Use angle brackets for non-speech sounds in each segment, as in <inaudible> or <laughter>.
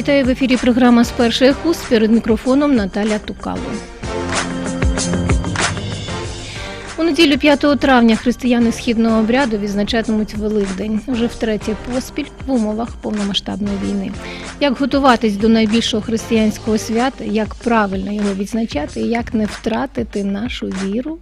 Вітаю в ефірі. Програма з перших уст перед мікрофоном Наталя Тукало. У неділю 5 травня християни східного обряду відзначатимуть Великдень уже втретє поспіль в умовах повномасштабної війни. Як готуватись до найбільшого християнського свята, як правильно його відзначати і як не втратити нашу віру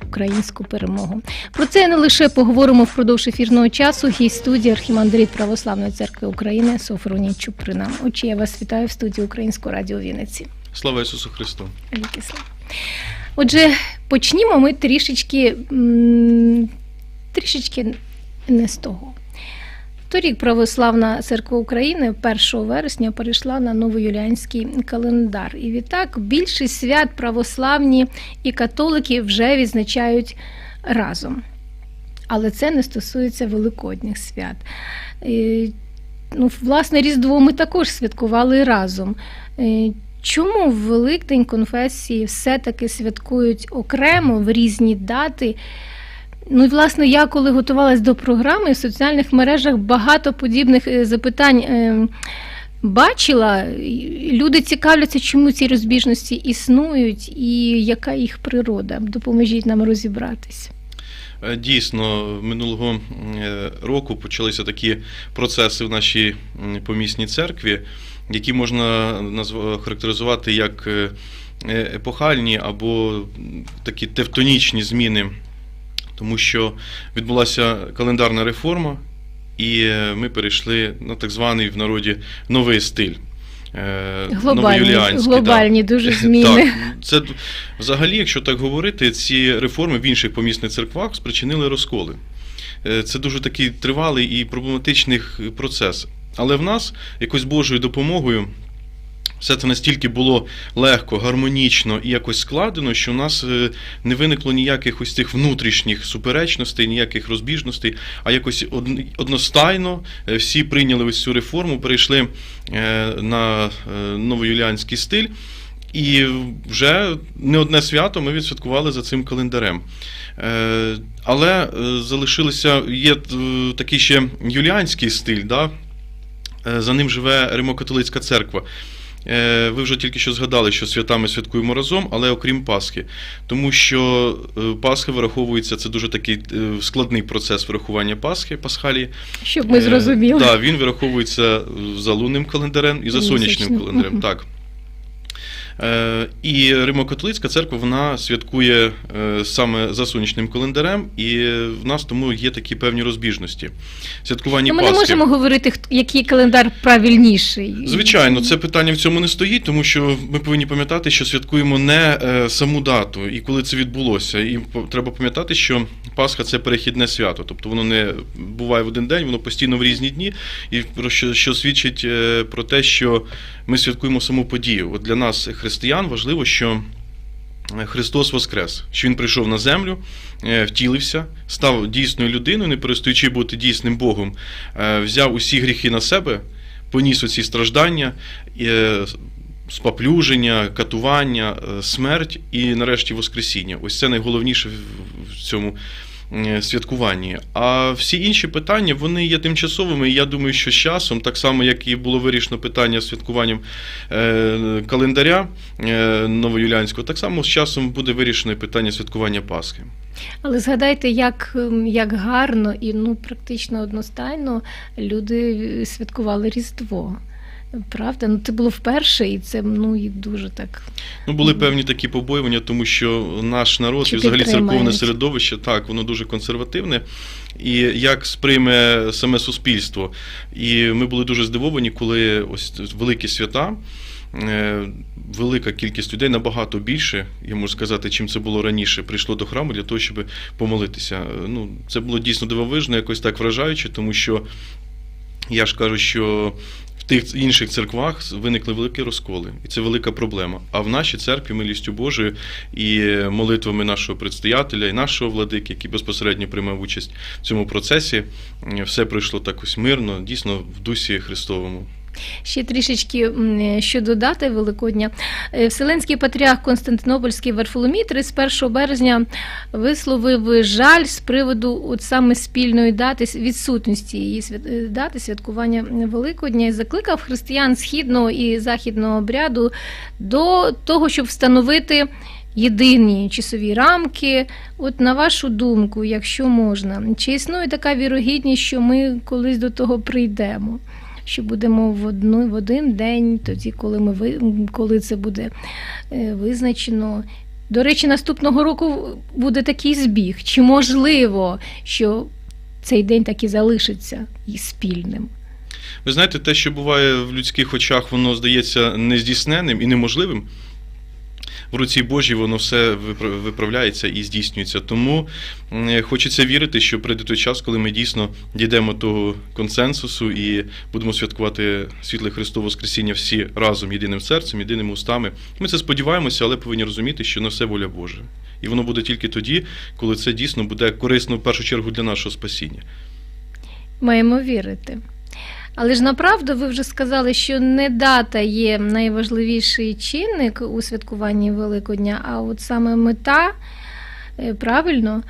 в українську перемогу. Про це не лише поговоримо впродовж ефірного часу. Гість студії архімандрит Православної церкви України Софроній Чуприна. Отче, я вас вітаю в студії Українського радіо Вінниці. Слава Ісусу Христу! Велике слава. Отже, почнімо ми трішечки, трішечки не з того. Торік Православна церква України 1 вересня перейшла на новоюліанський календар. І відтак більшість свят православні і католики вже відзначають разом. Але це не стосується великодніх свят. Ну, власне, Різдво ми також святкували разом. Чому в Великдень конфесії все-таки святкують окремо в різні дати? Ну власне, я коли готувалась до програми в соціальних мережах багато подібних е, запитань е, бачила. Люди цікавляться, чому ці розбіжності існують і яка їх природа. Допоможіть нам розібратись. Е, Дійсно, минулого року почалися такі процеси в нашій помісній церкві, які можна характеризувати як епохальні або такі тевтонічні зміни, тому що відбулася календарна реформа, і е, ми перейшли на так званий в народі новий стиль. е, Глобальні, да. дуже <laughs> зміни. Так, це взагалі, якщо так говорити, ці реформи в інших помісних церквах спричинили розколи. Е, Це дуже такий тривалий і проблематичний процес. Але в нас якось Божою допомогою все це настільки було легко, гармонічно і якось складено, що в нас е, не виникло ніяких ось цих внутрішніх суперечностей, ніяких розбіжностей, а якось одностайно е, всі прийняли ось цю реформу, перейшли е, на новоюліанський стиль. І вже не одне свято ми відсвяткували за цим календарем. Але залишилося, є такий ще юліанський стиль, да? За ним живе Римокатолицька церква. Е, Ви вже тільки що згадали, що свята ми святкуємо разом, але окрім Пасхи. Тому що е, Пасха вираховується, це дуже такий е, складний процес вирахування Пасхи, Пасхалії. Щоб ми зрозуміли. Так, він вираховується за лунним календарем і за сонячним календарем. <laughs> Так. Е, І Римокатолицька церква вона святкує е, саме за сонячним календарем, і в нас тому є такі певні розбіжності. Святкування Ну, ми не Пасхи. можемо говорити, який календар правильніший. Звичайно, це питання в цьому не стоїть, тому що ми повинні пам'ятати, що святкуємо не е, саму дату і коли це відбулося. І треба пам'ятати, що Пасха це перехідне свято, тобто воно не буває в один день, воно постійно в різні дні, і про що, що свідчить про те, що ми святкуємо саму подію. От для нас, християн, важливо, що. Христос Воскрес, що Він прийшов на землю, е, втілився, став дійсною людиною, не перестаючи бути дійсним Богом, е, взяв усі гріхи на себе, поніс оці страждання, е, споплюження, катування, е, смерть і нарешті Воскресіння. Ось це найголовніше в- цьому е, святкуванні. А всі інші питання вони є тимчасовими. І я думаю, що з часом, так само як і було вирішено питання святкуванням е, календаря е, новоюліанського, так само з часом буде вирішено питання святкування Пасхи. Але згадайте, як, ем, як гарно і ну практично одностайно люди е, святкували Різдво. Правда? Ну це було вперше, і це ну і дуже так. Ну, були певні такі побоювання, тому що наш народ Чи і взагалі церковне середовище, так, воно дуже консервативне. І як сприйме саме суспільство. І ми були дуже здивовані, коли ось великі свята. е, Велика кількість людей набагато більше, я можу сказати, чим це було раніше, прийшло до храму для того, щоб помолитися. Е, Ну, це було дійсно дивовижно, якось так вражаюче, тому що я ж кажу, що тих інших церквах виникли великі розколи, і це велика проблема. А в нашій церкві милістю Божою і молитвами нашого предстоятеля і нашого владики, який безпосередньо приймав участь в цьому процесі, все пройшло так ось мирно, дійсно в дусі Христовому. Ще трішечки що додати Великодня. Е, Вселенський патріарх Константинопольський Варфоломій 31 березня висловив жаль з приводу от саме спільної дати відсутності її е, дати святкування Великодня і закликав християн східного і західного обряду до того, щоб встановити. Єдині часові рамки, от на вашу думку, якщо можна, чи існує така вірогідність, що ми колись до того прийдемо? Що будемо в, одну, в один день, тоді, коли, ми, коли це буде е, визначено. До речі, наступного року буде такий збіг. Чи можливо, що цей день так і залишиться і спільним? Ви знаєте, те, що буває в людських очах, воно здається нездійсненним і неможливим. В руці Божій воно все випра- виправляється і здійснюється. Тому хочеться вірити, що прийде той час, коли ми дійсно дійдемо того консенсусу і будемо святкувати світле Христове Воскресіння всі разом, єдиним серцем, єдиними устами. Ми це сподіваємося, але повинні розуміти, що на все воля Божа. І воно буде тільки тоді, коли це дійсно буде корисно в першу чергу для нашого спасіння. Маємо вірити. Але ж направду ви вже сказали, що не дата є найважливіший чинник у святкуванні Великодня, а от саме мета, е, правильно,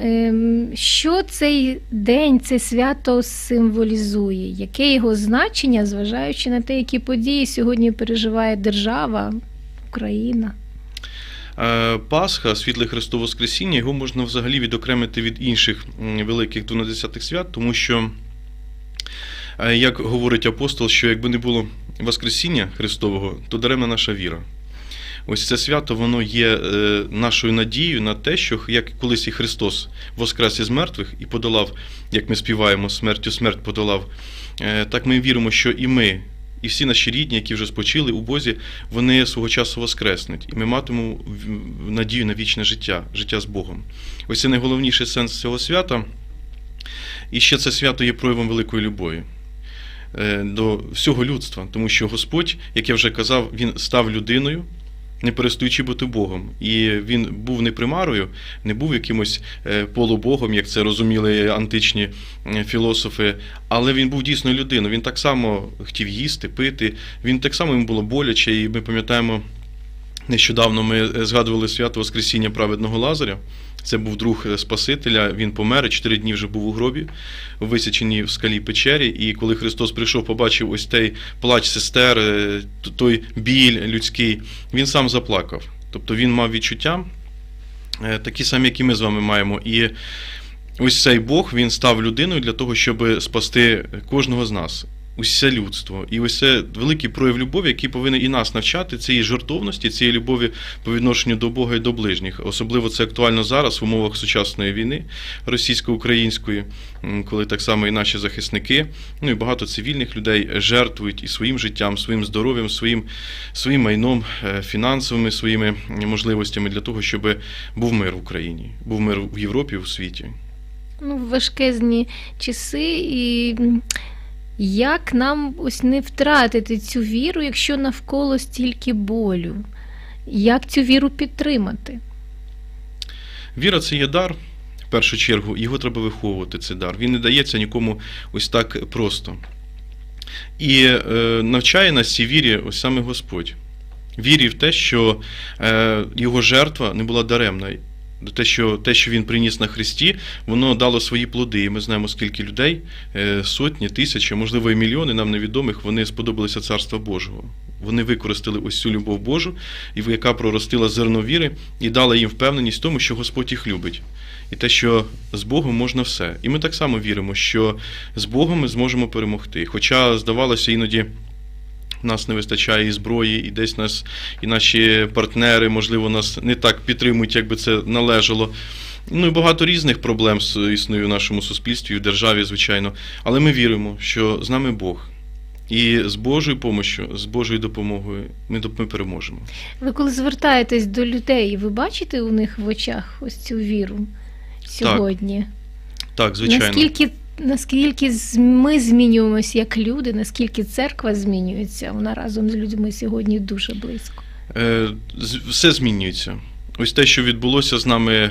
Ем, що цей день, це свято символізує, яке його значення, зважаючи на те, які події сьогодні переживає держава, Україна. Е, Пасха, світле Христове Воскресіння, його можна взагалі відокремити від інших великих 12 свят, тому що, як говорить апостол, що якби не було Воскресіння Христового, то даремна наша віра. Ось це свято воно є е, нашою надією на те, що як колись і Христос воскрес із мертвих і подолав, як ми співаємо, смертю смерть подолав, е, так ми віримо, що і ми, і всі наші рідні, які вже спочили у Бозі, вони свого часу воскреснуть, і ми матимемо надію на вічне життя, життя з Богом. Ось це найголовніший сенс цього свята. І ще це свято є проявом великої любові до всього людства, тому що Господь, як я вже казав, він став людиною. Не перестаючи бути Богом. І він був не примарою, не був якимось е, полубогом, як це розуміли античні е, філософи, але він був дійсно людиною. Він так само хотів їсти, пити, він так само йому було боляче, і ми пам'ятаємо, нещодавно ми е, згадували свято Воскресіння праведного Лазаря. Це був друг Спасителя, він помер, чотири дні вже був у гробі, висяченій в скалі печері. І коли Христос прийшов, побачив ось той плач сестер, е, той біль людський, він сам заплакав. Тобто він мав відчуття, е, такі самі, які ми з вами маємо. І ось цей Бог він став людиною для того, щоб спасти кожного з нас. Усе людство, і ось це великий прояв любові, який повинен і нас навчати цієї жертовності, цієї любові по відношенню до Бога і до ближніх. Особливо це актуально зараз в умовах сучасної війни російсько-української, коли так само і наші захисники, ну і багато цивільних людей жертвують і своїм життям, своїм здоров'ям, своїм, своїм майном, е, фінансовими своїми можливостями для того, щоб був мир в Україні, був мир в Європі, в світі. ну, важкезні часи, і як нам ось не втратити цю віру, якщо навколо стільки болю? Як цю віру підтримати? Віра це є дар. В першу чергу, його треба виховувати, цей дар. Він не дається нікому ось так просто. І е, навчає нас цій вірі ось саме Господь. Вірі в те, що е, його жертва не була даремна. Те що, те, що він приніс на Христі, воно дало свої плоди. І ми знаємо, скільки людей, е, сотні, тисячі, можливо, і мільйони нам невідомих, вони сподобалися Царства Божого. Вони використали ось цю любов Божу, яка проростила зерно віри і дала їм впевненість в тому, що Господь їх любить. І те, що з Богом можна все. І ми так само віримо, що з Богом ми зможемо перемогти. Хоча, здавалося, іноді нас не вистачає і зброї, і десь нас, і наші партнери, можливо, нас не так підтримують, як би це належало. Ну і багато різних проблем існує в нашому суспільстві, в державі, звичайно. Але ми віримо, що з нами Бог. І з Божою помощю, з Божою допомогою ми, ми переможемо. Ви коли звертаєтесь до людей, ви бачите у них в очах ось цю віру сьогодні? Так, звичайно. Наскільки, наскільки ми змінюємося як люди, наскільки церква змінюється, вона разом з людьми сьогодні дуже близько. Е, Все змінюється. Ось те, що відбулося з нами е,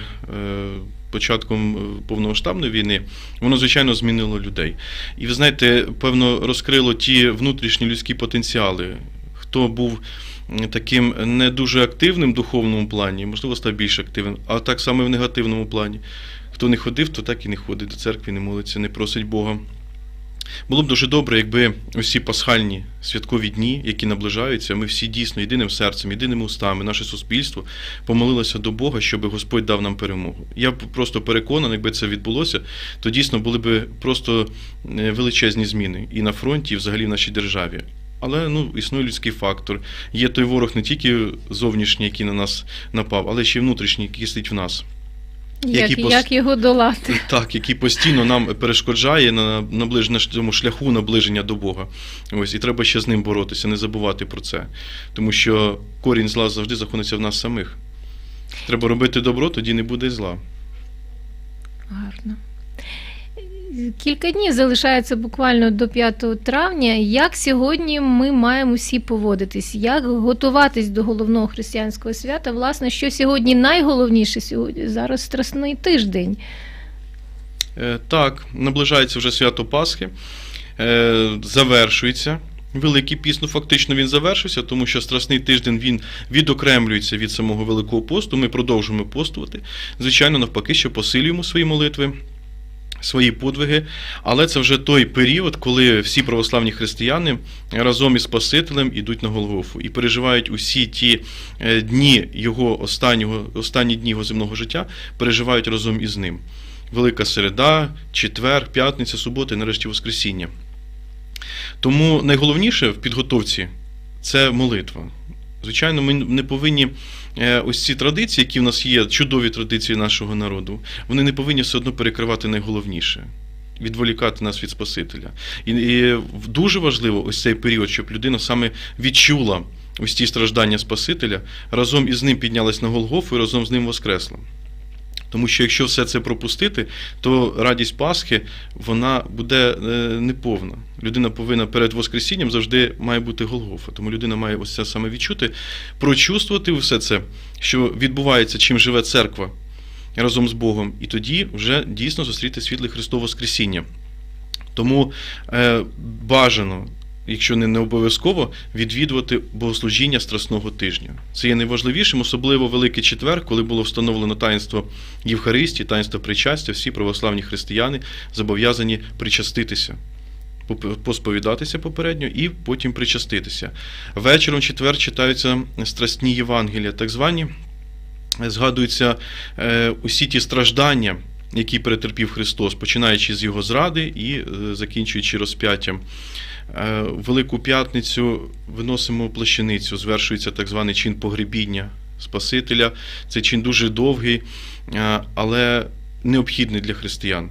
початком е, повномасштабної війни, воно, звичайно, змінило людей. І ви знаєте, певно, розкрило ті внутрішні людські потенціали. Хто був таким не дуже активним в духовному плані, можливо, став більш активним, а так само і в негативному плані. Хто не ходив, то так і не ходить до церкви, не молиться, не просить Бога. Було б дуже добре, якби усі пасхальні святкові дні, які наближаються, ми всі дійсно єдиним серцем, єдиними устами, наше суспільство помолилося до Бога, щоб Господь дав нам перемогу. Я просто переконаний, якби це відбулося, то дійсно були б просто е, величезні зміни і на фронті, і взагалі в нашій державі. Але ну, існує людський фактор. Є той ворог не тільки зовнішній, який на нас напав, але ще й внутрішній, який сидить в нас. Як, Які як його долати? <laughs> Так, який постійно нам перешкоджає на наближ... на цьому шляху наближення до Бога. Ось, і треба ще з ним боротися, не забувати про це. Тому що корінь зла завжди знаходиться в нас самих. Треба робити добро, тоді не буде зла. Гарно. Кілька днів залишається буквально до 5 травня. Як сьогодні ми маємо всі поводитись? Як готуватись до головного християнського свята? Власне, що сьогодні найголовніше сьогодні? Зараз страсний тиждень. Е, Так, наближається вже свято Пасхи, е, завершується. Великий піст, ну фактично він завершився, тому що страсний тиждень він відокремлюється від самого Великого посту. Ми продовжуємо постувати. Звичайно, навпаки, що посилюємо свої молитви, свої подвиги. Але це вже той період, коли всі православні християни разом із Спасителем ідуть на Голгофу і переживають усі ті е, дні його останнього, останні дні його земного життя, переживають разом із ним. Велика середа, четвер, п'ятниця, субота і нарешті Воскресіння. Тому найголовніше в підготовці це молитва. Звичайно, ми не повинні е, ось ці традиції, які в нас є, чудові традиції нашого народу, вони не повинні все одно перекривати найголовніше. Відволікати нас від Спасителя. І, і дуже важливо ось цей період, щоб людина саме відчула ось ті страждання Спасителя, разом із ним піднялась на Голгофу і разом з ним воскресла. Тому що якщо все це пропустити, то радість Пасхи вона буде е, неповна. Людина повинна перед Воскресінням завжди має бути Голгофа. Тому людина має ось це саме відчути, прочувствувати все це, що відбувається, чим живе церква разом з Богом, і тоді вже дійсно зустріти світле Христове Воскресіння. Тому е, бажано, якщо не, не обов'язково, відвідувати богослужіння Страсного тижня. Це є найважливішим, особливо Великий Четвер, коли було встановлено таїнство Євхаристії, таїнство причастя, всі православні християни зобов'язані причаститися. Посповідатися попередньо і потім причаститися. Вечором четвер читаються страстні Євангелія, так звані, згадуються е, усі ті страждання, які перетерпів Христос, починаючи з Його зради і е, закінчуючи розп'яттям. Е, Велику п'ятницю виносимо плащаницю, звершується так званий чин погребіння Спасителя. Це чин дуже довгий, е, але необхідний для християн.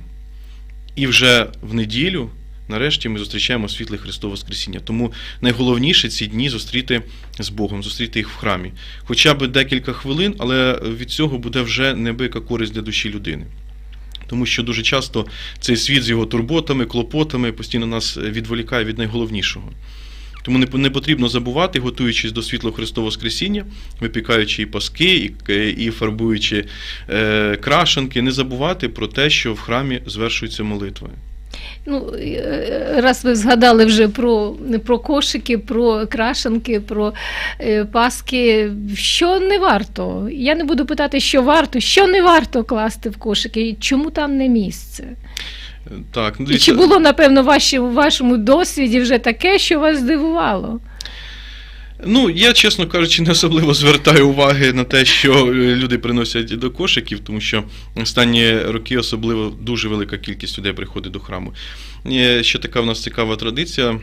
І вже в неділю, нарешті, ми зустрічаємо світле Христове Воскресіння. Тому найголовніше ці дні зустріти з Богом, зустріти їх в храмі. Хоча б декілька хвилин, але від цього буде вже неабияка користь для душі людини. Тому що дуже часто цей світ з його турботами, клопотами постійно нас відволікає від найголовнішого. Тому не, потрібно забувати, готуючись до світло Христового Воскресіння, випікаючи і паски, і, і фарбуючи е, крашенки, не забувати про те, що в храмі звершується молитва. Ну, е, раз ви згадали вже про, про кошики, про крашенки, про е, паски, що не варто? Я не буду питати, що варто, що не варто класти в кошики, і чому там не місце? Е, Так, ну, І чи було, напевно, в вашому досвіді вже таке, що вас здивувало? Ну, я, чесно кажучи, не особливо звертаю уваги на те, що е, люди приносять до кошиків, тому що останні роки особливо дуже велика кількість людей приходить до храму. Ще така в нас цікава традиція.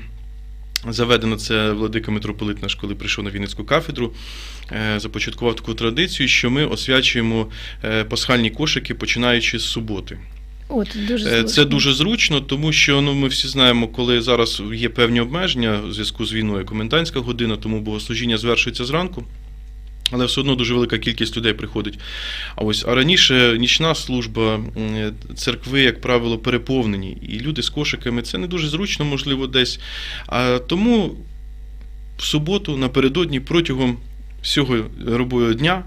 Заведено це владика митрополит наш, коли прийшов на Вінницьку кафедру, е, започаткував таку традицію, що ми освячуємо е, пасхальні кошики, починаючи з суботи. От, дуже Е, зручно. Це дуже зручно, тому що ну, ми всі знаємо, коли зараз є певні обмеження в зв'язку з війною, комендантська година, тому богослужіння звершується зранку. Але все одно дуже велика кількість людей приходить. А ось а раніше нічна служба, церкви, як правило, переповнені, і люди з кошиками це не дуже зручно, можливо, десь. А тому в суботу, напередодні, протягом всього робочого дня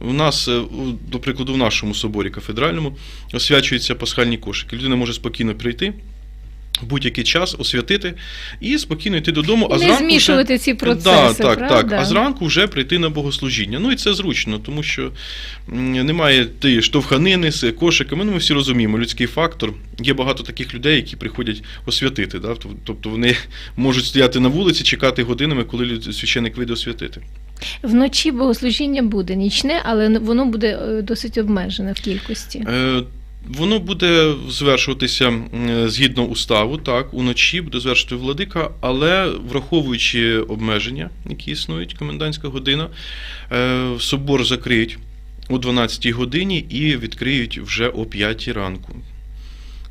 У нас, е, до прикладу, в нашому соборі кафедральному освячуються пасхальні кошики. Людина може спокійно прийти. в Будь-який час освятити і спокійно йти додому, а не зранку змішувати вже... ці процеси, да, так, правда? так. А зранку вже прийти на богослужіння. Ну і це зручно, тому що немає тієї штовханини з кошиками. Ну, ми всі розуміємо, людський фактор. Є багато таких людей, які приходять освятити. Да? Тобто вони <laughs> можуть стояти на вулиці, чекати годинами, коли священик вийде освятити. Вночі богослужіння буде нічне, але воно буде е, досить обмежене в кількості. Е, Воно буде звершуватися згідно уставу, так, уночі буде звершувати владика, але враховуючи обмеження, які існують, комендантська година, е, собор закриють о 12-й годині і відкриють вже о 5 ранку.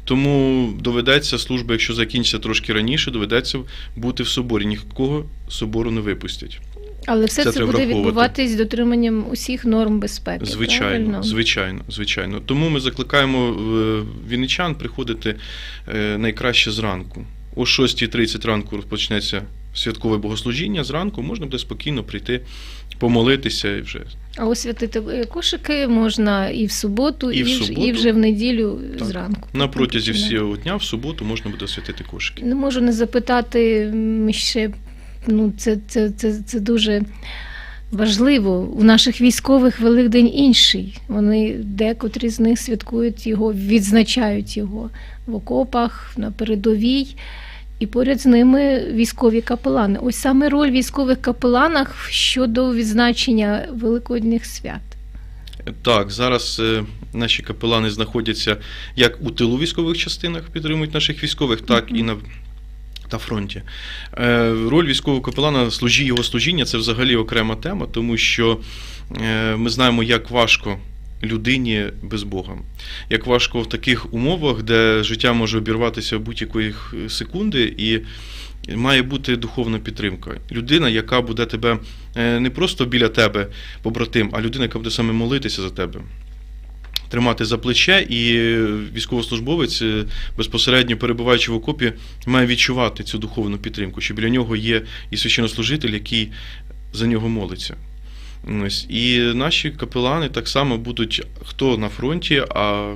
Тому доведеться служба, якщо закінчиться трошки раніше, доведеться бути в соборі. Нікого собору не випустять. Але все це це, буде враховувати. відбуватись з дотриманням усіх норм безпеки. Звичайно, правильно? звичайно, звичайно. Тому ми закликаємо е, вінничан приходити е, найкраще зранку. О 6.30 ранку розпочнеться святкове богослужіння. Зранку можна буде спокійно прийти, помолитися і вже. А освятити е, кошики можна і в суботу, І і, в в- суботу. і вже в неділю Так. зранку. На протязі всього дня в суботу можна буде освятити кошики. Не можу не запитати ще. Ну, це, це, це, це дуже важливо. У наших військових Великдень інший. Вони декотрі з них святкують його, відзначають його в окопах, на передовій. І поряд з ними військові капелани. Ось саме роль військових капеланах щодо відзначення великодніх свят. Так, зараз е, наші капелани знаходяться як у тилу військових частинах, підтримують наших військових, так і на, на фронті. Е, роль військового капелана, служі його служіння це взагалі окрема тема, тому що е, ми знаємо, як важко людині без Бога. Як важко в таких умовах, де життя може обірватися будь-якої секунди, і має бути духовна підтримка. Людина, яка буде тебе е, не просто біля тебе, побратим, а людина, яка буде саме молитися за тебе. Тримати за плече, і військовослужбовець, е, безпосередньо перебуваючи в окопі, має відчувати цю духовну підтримку, що біля нього є і священнослужитель, який за нього молиться. Ось. І наші капелани так само будуть хто на фронті, а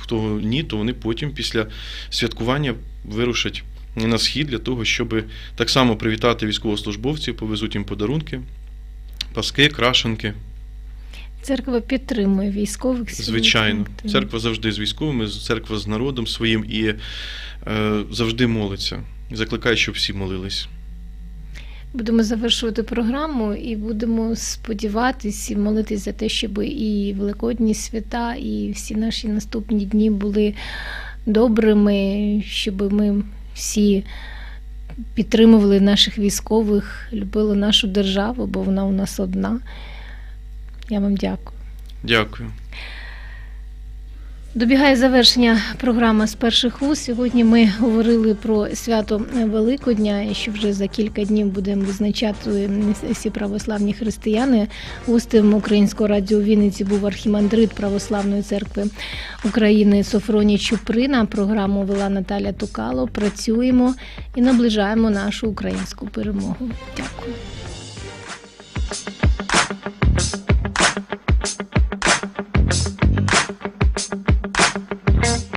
хто ні, то вони потім після святкування вирушать на схід для того, щоб так само привітати військовослужбовців, повезуть їм подарунки, паски, крашенки. Церква підтримує військових. Звичайно, церква завжди з військовими, церква з народом своїм і е, завжди молиться. Закликає, щоб всі молились. Будемо завершувати програму і будемо сподіватися і молитись за те, щоб і Великодні свята, і всі наші наступні дні були добрими, щоб ми всі підтримували наших військових, любили нашу державу, бо вона у нас одна. Я вам дякую. Дякую. Добігає завершення програма з перших вуз. Сьогодні ми говорили про свято Великодня, і що вже за кілька днів будемо визначати всі православні християни. Гостем українського радіо Вінниці був архімандрит Православної церкви України Софроній Чуприна. Програму вела Наталя Тукало. Працюємо і наближаємо нашу українську перемогу. Дякую.